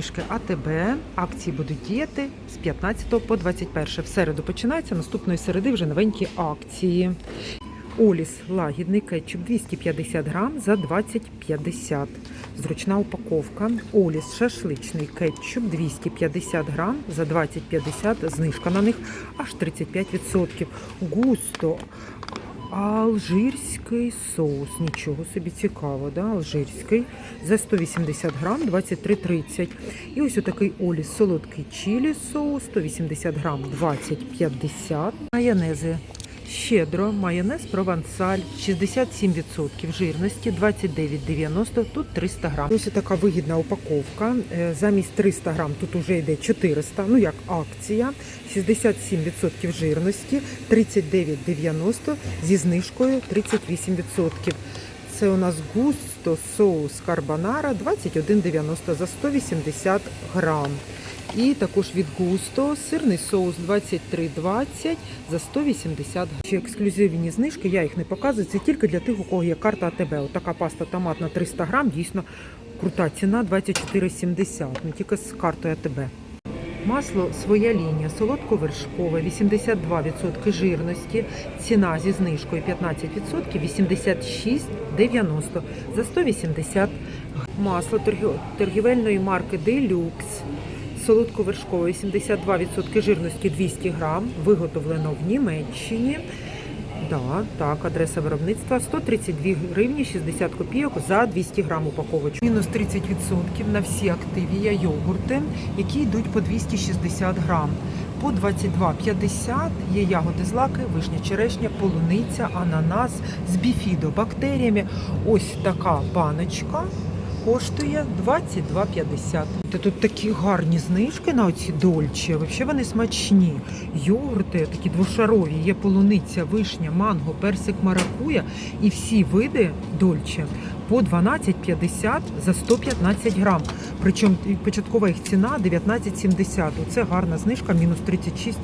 знижки АТБ. Акції будуть діяти з 15 по 21. В середу починається, наступної середи вже новенькі акції. Оліс лагідний кетчуп 250 грам за 20,50. Зручна упаковка. Оліс шашличний кетчуп 250 грам за 20,50. Знижка на них аж 35%. Густо. Алжирський соус. Нічого собі цікаво, да? Алжирський. За 180 грам 23,30. І ось отакий Оліс солодкий чилі соус 180 грам 20,50. Майонези. Щедро, майонез провансаль 67% жирності, 29,90, тут 300 грам. Ось така вигідна упаковка. Е, Замість 300 грам тут уже йде 400, ну як акція. 67% жирності, 39,90 зі знижкою 38%. Це у нас густо соус карбонара 21,90 за 180 грам. І також від густо сирний соус 23,20 за 180 грам. Ще ексклюзивні знижки, я їх не показую, це тільки для тих, у кого є карта АТБ. От така паста томатна 300 грам, дійсно крута ціна 24,70, не тільки з картою АТБ. Масло своя лінія, солодко-вершкове, 82% жирності, ціна зі знижкою 15%, 86,90 за 180 Масло торгів- торгівельної марки Deluxe, солодко-вершкове, 82% жирності 200 грам, виготовлено в Німеччині. Да, так, адреса виробництва 132 гривні 60 копійок за 200 грам упаковочку. Мінус 30% на всі активія йогурти, які йдуть по 260 грам. По 22,50 є ягоди злаки, вишня, черешня, полуниця, ананас з біфідобактеріями. Ось така баночка коштує 22,50. Та Тут такі гарні знижки на оці дольче. Взагалі вони смачні. Йогурти такі двошарові. Є полуниця, вишня, манго, персик, маракуя і всі види дольче по 12,50 за 115 грам. Причому початкова їх ціна 19,70. Це гарна знижка, мінус 36%.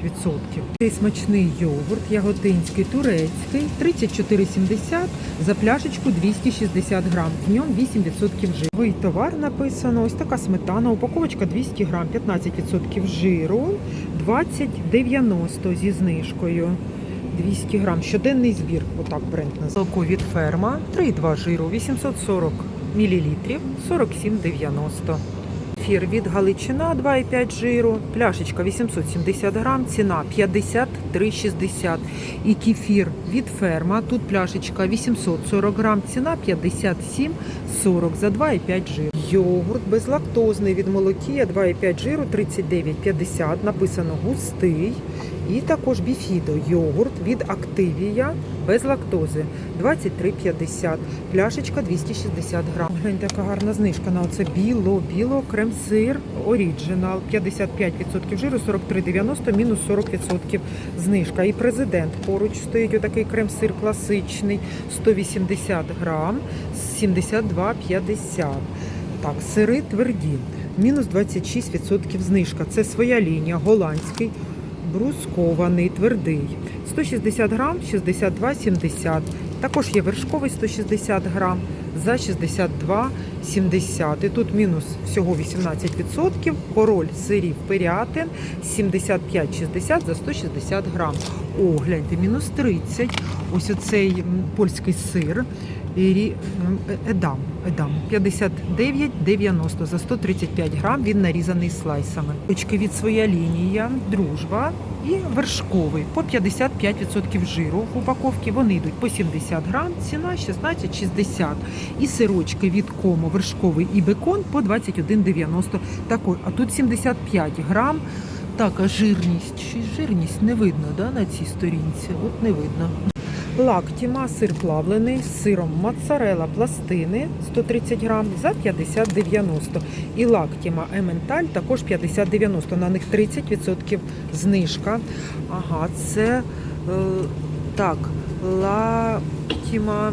Цей смачний йогурт, яготинський, турецький, 34,70 за пляшечку 260 грам. В ньому 8% жиру. Товар написано. Ось така сметана, упаковочка 200 грам, 15% жиру, 20,90 зі знижкою. 200 грам. Щоденний збір, отак бренд називається. Молоко від ферма, 3,2 жиру, 840 мл, 47,90. Ефір від Галичина 2,5 жиру, пляшечка 870 грам, ціна 53,60. І кефір від ферма, тут пляшечка 840 грам, ціна 57,40 за 2,5 жиру. Йогурт безлактозний від молокія 2,5 жиру, 39,50, написано густий. І також біфідо йогурт від Активія без лактози 23,50. Пляшечка 260 грам. Глянь, така гарна знижка на оце біло, біло, крем-сир, оріджинал, 55% жиру, 43,90, мінус 40% знижка. І президент поруч стоїть отакий крем-сир класичний, 180 грам, 72,50. Так, сири тверді, мінус 26% знижка. Це своя лінія, голландський, брускований, твердий. 160 грам, 62,70. Також є вершковий 160 грам за 62,70. І тут мінус всього 18%. Король сирів пирятин 75,60 за 160 грам. О, гляньте, мінус 30. Ось оцей польський сир. Е- Едам, Едам 59,90 за 135 грам. Він нарізаний слайсами. Очки від своя лінія, дружба і вершковий по 55% жиру в упаковці. Вони йдуть по 70 грам, ціна 16,60. І сирочки від кому вершковий і бекон по 21,90. Також, а тут 75 грам. Так, а жирність чи жирність не видно да, на цій сторінці? От не видно. Лактіма, сир плавлений з сиром моцарела пластини 130 грам за 50,90. І лактіма ементаль також 50,90. На них 30% знижка. Ага, це е, так, лактіма.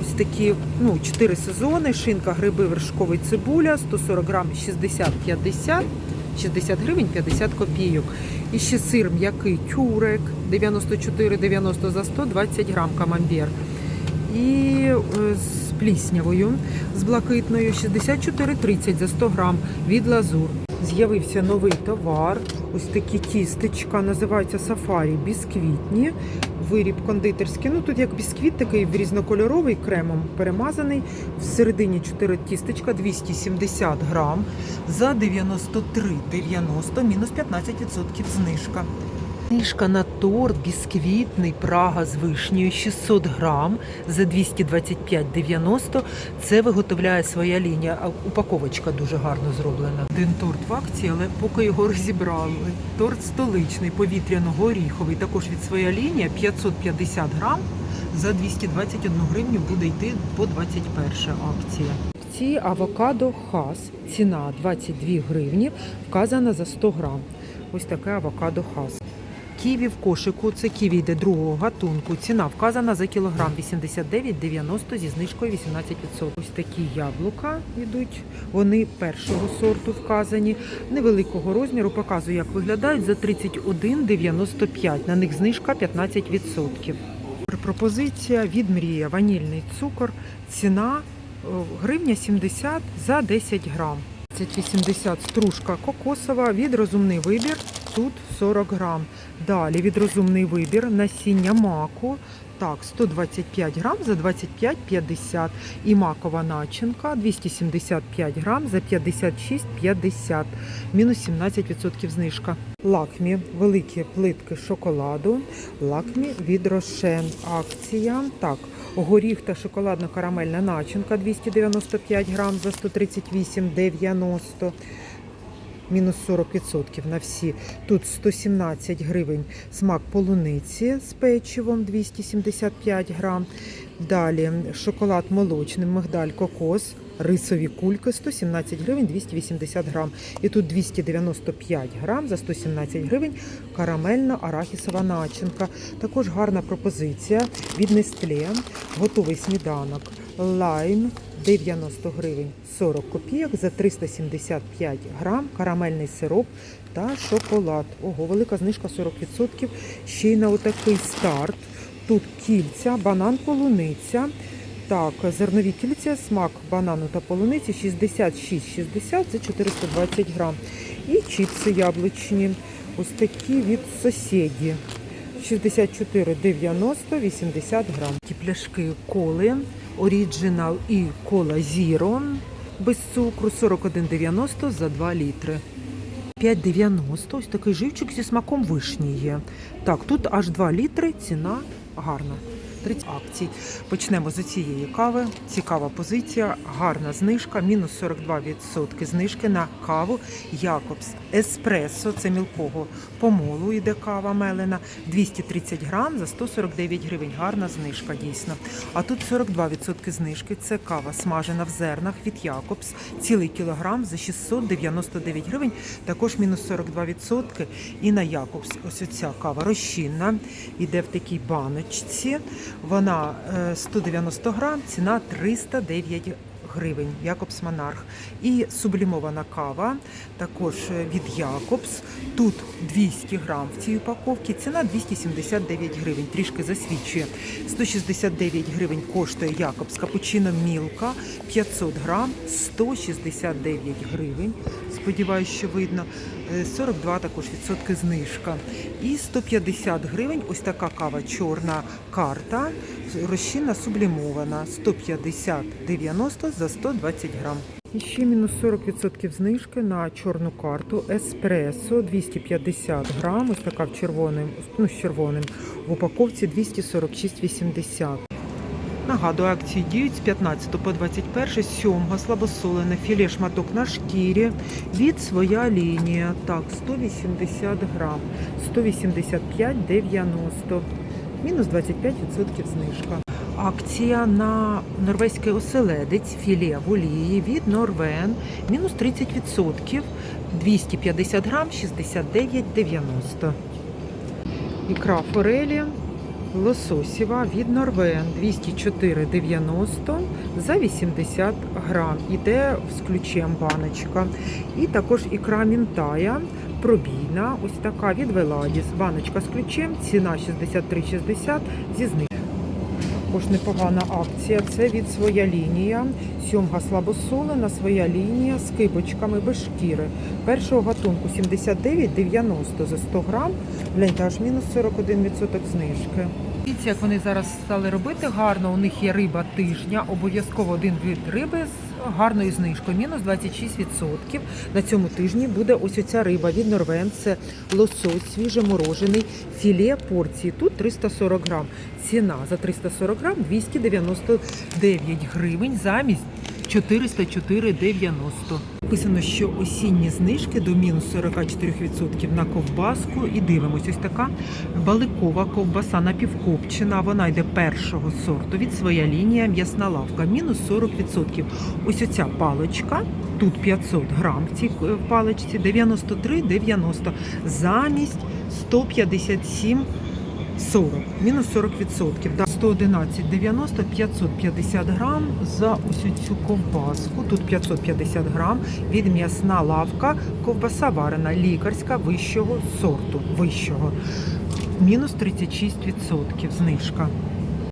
Ось такі ну, 4 сезони, шинка, гриби, вершковий цибуля, 140 грам 60-50, 60 гривень 50 копійок. І ще сир м'який тюрек 94,90 за 120 грам камамбер. І е, з пліснявою, з блакитною 64,30 за 100 грам від лазур. З'явився новий товар. Ось такі тістечка, називаються сафарі бісквітні. Виріб кондитерський. Ну тут як бісквіт такий різнокольоровий кремом перемазаний. Всередині 4 тістечка 270 грам за 93,90, мінус 15% знижка. Знижка на торт бісквітний Прага з вишнею 600 грам за 225,90. Це виготовляє своя лінія. Упаковочка дуже гарно зроблена. Один торт в акції, але поки його розібрали. Торт столичний, повітряно-горіховий, також від своя лінія 550 грам за 221 гривню буде йти по 21 акція. Ці авокадо хас, ціна 22 гривні, вказана за 100 грам. Ось таке авокадо хас. Ківі в кошику, це ківі йде другого гатунку. Ціна вказана за кілограм 89,90 зі знижкою 18%. Ось такі яблука йдуть. Вони першого сорту вказані. Невеликого розміру показую, як виглядають за 31,95. На них знижка 15%. Пропозиція від мрія. Ванільний цукор. Ціна гривня 70 за 10 грам. 3080 стружка кокосова від розумний вибір. Тут 40 грам. Далі від розумний вибір насіння маку. Так, 125 грам за 25,50. І макова начинка 275 грам за 56,50. Мінус 17% знижка. Лакмі, великі плитки шоколаду. Лакмі від Рошен. Акція. Так, горіх та шоколадно-карамельна начинка 295 грам за 138,90 мінус 40% на всі. Тут 117 гривень смак полуниці з печивом 275 грам. Далі шоколад молочний, мигдаль, кокос, рисові кульки 117 гривень 280 грам. І тут 295 грам за 117 гривень карамельна арахісова начинка. Також гарна пропозиція від Nestlé. Готовий сніданок. Лайм 90 гривень 40 копійок за 375 грам, карамельний сироп та шоколад. Ого, велика знижка 40%. Ще й на отакий старт. Тут кільця, банан, полуниця. Так, зернові кільця, смак банану та полуниці 66,60 за 420 грам. І чіпси яблучні. Ось такі від сусіді. 64,90, 80 грам. Ті пляшки коли, оріджинал і кола Зіро без цукру 41,90 за 2 літри. 5,90, ось такий живчик зі смаком вишні є. Так, тут аж 2 літри, ціна гарна. 30 акцій. Почнемо з цієї кави. Цікава позиція, гарна знижка, мінус 42% знижки на каву Якобс Еспресо, це мілкого помолу йде кава мелена, 230 грам за 149 гривень. Гарна знижка дійсно. А тут 42% знижки. Це кава смажена в зернах від Якобс, цілий кілограм за 699 гривень. Також мінус 42%. І на Якобс ось оця кава розчинна, йде в такій баночці. Вона е, 190 грам, ціна 309 гривень. Якобс Монарх. І сублімована кава, також е, від Якобс. Тут 200 грам в цій упаковці. Ціна 279 гривень. Трішки засвідчує. 169 гривень коштує Якобс Капучино Мілка. 500 грам, 169 гривень. Сподіваюсь, що видно. Е, 42 також відсотки знижка. І 150 гривень. Ось така кава чорна карта. Розчинна сублімована. 150-90 за 120 грам. І ще мінус 40% знижки на чорну карту Еспресо 250 грам. Ось така в червоним, ну, з червоним. В упаковці 246,80. Нагадую, акції діють з 15 по 21 сьомга слабосолене філе шматок на шкірі від своя лінія. Так, 180 грам, 185,90. Мінус 25% знижка. Акція на норвезький оселедець філе в олії від Норвен. Мінус 30%. 250 грам, 69,90. Ікра форелі лососєва від Норвен 204,90 за 80 грам. Іде з ключем баночка. І також ікра мінтая пробійна, ось така від Веладіс. Баночка з ключем, ціна 63,60 зі знижкою. Також непогана акція. Це від своя лінія. Сьомга слабосолена, своя лінія з кибочками без шкіри. Першого гатунку 79,90 за 100 грам. Гляньте, аж мінус 41% знижки. Дивіться, як вони зараз стали робити гарно. У них є риба тижня, обов'язково один вид риби з гарною знижкою, мінус 26%. На цьому тижні буде ось оця риба від Норвен. Це лосось свіжеморожений, філе порції. Тут 340 грам. Ціна за 340 грам 299 гривень замість 404,90. Написано, що осінні знижки до мінус 44% на ковбаску. І дивимось, ось така баликова ковбаса напівкопчена. Вона йде першого сорту від своя лінія м'ясна лавка. Мінус 40%. Ось оця паличка. Тут 500 грам в цій е, паличці, 93,90 замість 157 40, мінус 40%. 111,90, 550 грам за усю цю ковбаску. Тут 550 грам від м'ясна лавка, ковбаса варена, лікарська вищого сорту. Вищого. Мінус 36% знижка.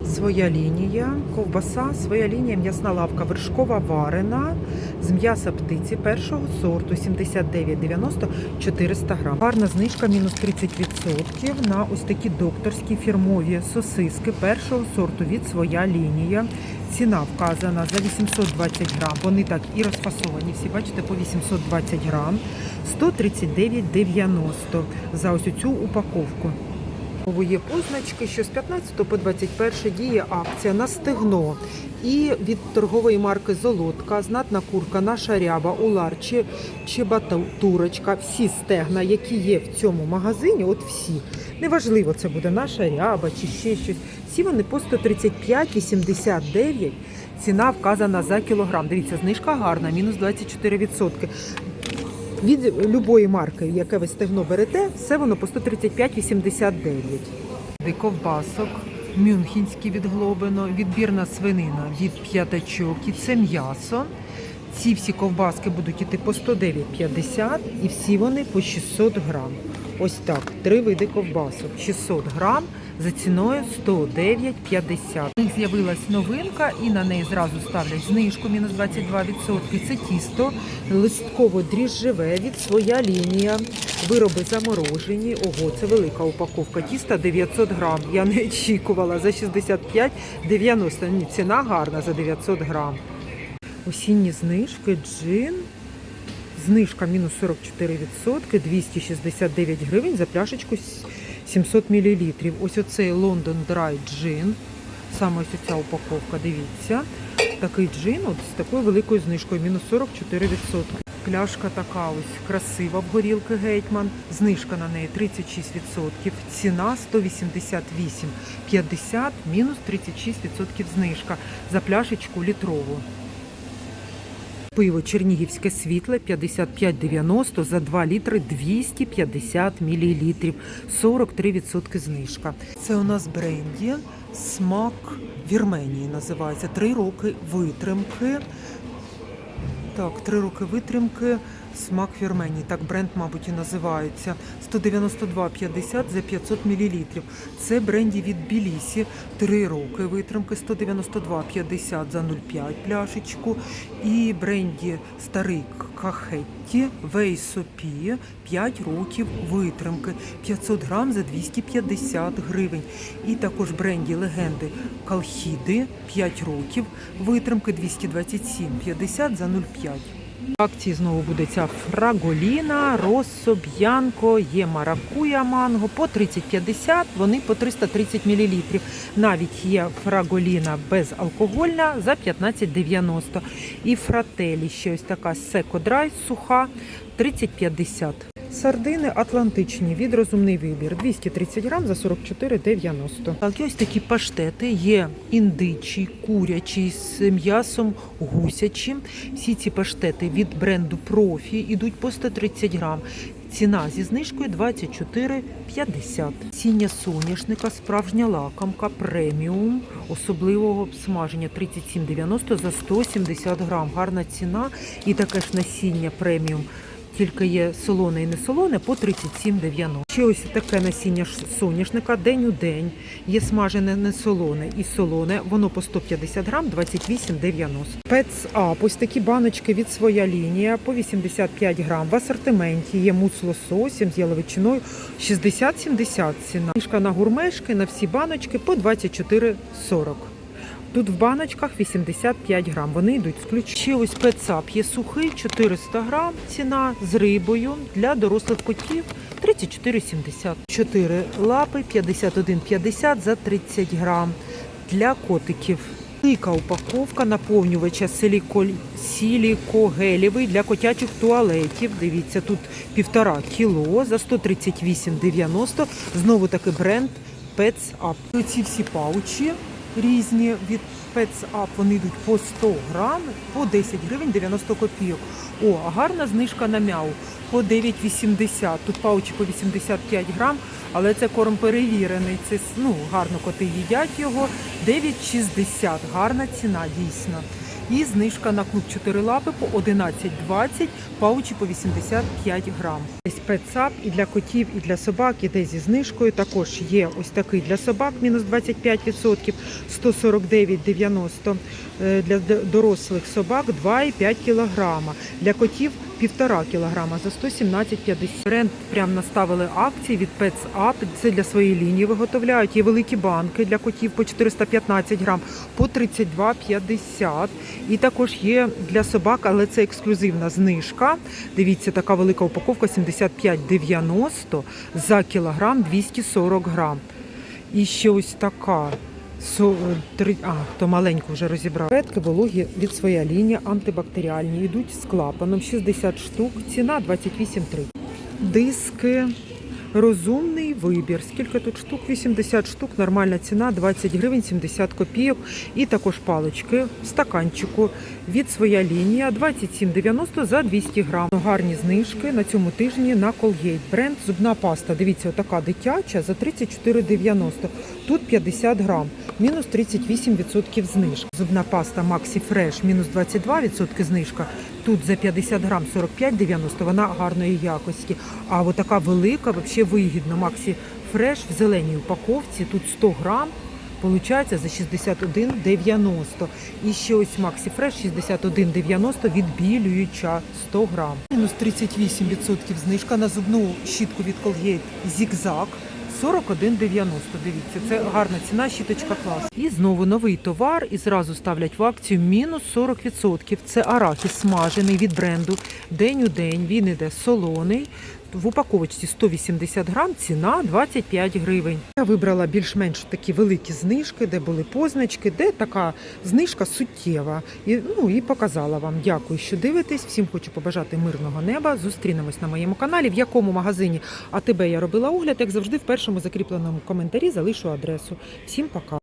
Своя лінія, ковбаса, своя лінія, м'ясна лавка вершкова варена з м'яса птиці першого сорту 79,90 400 грам. Гарна знижка мінус 30% на ось такі докторські фірмові сосиски першого сорту від своя лінія. Ціна вказана за 820 грам. Вони так і розфасовані. Всі бачите по 820 грам. 139,90 за ось цю упаковку. Є позначки, що з 15 по 21 діє акція на стегно. І від торгової марки Золотка, знатна курка, наша ряба, улар чи, чи турочка, всі стегна, які є в цьому магазині, от всі. Неважливо, це буде наша ряба чи ще щось. Всі вони по 135,89. Ціна вказана за кілограм. Дивіться, знижка гарна, мінус 24%. Від любої марки, яке ви стегно берете, все воно по 135,89. Ковбасок, мюнхенський від глобино, відбірна свинина від п'ятачок і це м'ясо. Ці всі ковбаски будуть іти по 109,50 і всі вони по 600 грам. Ось так, три види ковбасок. 600 грам за ціною 109,50. У них з'явилась новинка і на неї зразу ставлять знижку мінус 22%. Це тісто листково дріжджеве від своя лінія. Вироби заморожені. Ого, це велика упаковка. Тіста 900 грам. Я не очікувала за 65,90. Ні, ціна гарна за 900 грам. Осінні знижки, джин. Знижка мінус 44%, 269 гривень за пляшечку 700 мл. Ось оцей London Dry Gin. Саме ось ця упаковка, дивіться. Такий джин от з такою великою знижкою, мінус 44%. Пляшка така ось красива в горілки гетьман. Знижка на неї 36%. Ціна 188,50, мінус 36% знижка за пляшечку літрову. Пиво Чернігівське світле 55,90 за 2 літри 250 мл. 43% знижка. Це у нас бренді смак Вірменії називається. Три роки витримки. Так, три роки витримки. Смак Вірменії. Так бренд, мабуть, і називається. 192,50 за 500 мл. Це бренді від Білісі. Три роки витримки. 192,50 за 0,5 пляшечку. І бренді старий Кахетті Вейсопі 5 років витримки. 500 грам за 250 гривень. І також бренді легенди Калхіди 5 років витримки 227,50 за 0,5. Акції знову буде ця фраголіна, розсоб'янко, є маракуя манго по 30,50, вони по 330 мл. Навіть є фраголіна безалкогольна за 15,90. І фрателі ще ось така секодрай суха 30,50. Сардини атлантичні від розумний вибір 230 грам за 44,90. Так, ось такі паштети є індичі, курячі з м'ясом гусячим. Всі ці паштети від бренду Профі йдуть по 130 грам. Ціна зі знижкою 24,50. Сіння соняшника, справжня лакомка, преміум, особливого смаження 37,90 за 170 грам. Гарна ціна і таке ж насіння преміум тільки є солоне і не солоне по 37,90. Ще ось таке насіння соняшника день у день. Є смажене не солоне і солоне. Воно по 150 грам 28,90. Пецап, ось такі баночки від своя лінія по 85 грам. В асортименті є мус лососем з яловичиною 60-70 ціна. Мішка на гурмешки на всі баночки по 24,40. Тут в баночках 85 грам. Вони йдуть з ключ. Ще ось пецап є сухий, 400 грам. Ціна з рибою для дорослих котів 34,70. 4 лапи 51,50 за 30 грам. Для котиків. Велика упаковка наповнювача силіколь... сілікогелєвий для котячих туалетів. Дивіться, тут півтора кіло за 138,90. Знову таки бренд Pets Up. Ці всі паучі різні від спецап вони йдуть по 100 грам, по 10 гривень 90 копійок. О, гарна знижка на мяу по 9,80. Тут паучі по 85 грам, але це корм перевірений. Це ну, гарно коти їдять його. 9,60. Гарна ціна, дійсно. І знижка на клуб 4 лапи по 11,20, паучі по 85 грам. Спецсап і для котів, і для собак іде зі знижкою. Також є ось такий для собак мінус 25%, 149,90. Е, Для дорослих собак 2,5 кілограма. Для котів 1,5 кілограма за 117,50. Бренд прям наставили акції від Up. Це для своєї лінії виготовляють. Є великі банки для котів по 415 грам, по 32,50. І також є для собак, але це ексклюзивна знижка. Дивіться, така велика упаковка 75,90 за кілограм 240 грам. І ще ось така. Со, три, а, то маленьку вже розібрав. Петки вологі від своя лінія антибактеріальні. Йдуть з клапаном 60 штук, ціна 28,3. Диски. Розумний вибір. Скільки тут штук? 80 штук, нормальна ціна 20 гривень 70 копійок. І також палички в стаканчику від своя лінія 27,90 за 200 грам. Гарні знижки на цьому тижні на Colgate. Бренд зубна паста. Дивіться, отака дитяча за 34,90. Тут 50 грам, мінус 38% знижка. Зубна паста Maxi Fresh, мінус 22% знижка. Тут за 50 грам 45,90, вона гарної якості. А от така велика, взагалі вигідно. Maxi Fresh в зеленій упаковці, тут 100 грам. Получається за 61,90. І ще ось Maxi Fresh 61,90 відбілююча 100 грам. Мінус 38% знижка на зубну щітку від Colgate Zigzag. 41,90. Дивіться, це гарна ціна, щіточка клас. І знову новий товар, і зразу ставлять в акцію мінус 40%. Це арахіс смажений від бренду день у день. Він іде солоний. В упаковочці 180 грам, ціна 25 гривень. Я вибрала більш-менш такі великі знижки, де були позначки, де така знижка суттєва. І, ну, і показала вам. Дякую, що дивитесь. Всім хочу побажати мирного неба. Зустрінемось на моєму каналі. В якому магазині АТБ я робила огляд, як завжди, в першому закріпленому коментарі залишу адресу. Всім пока.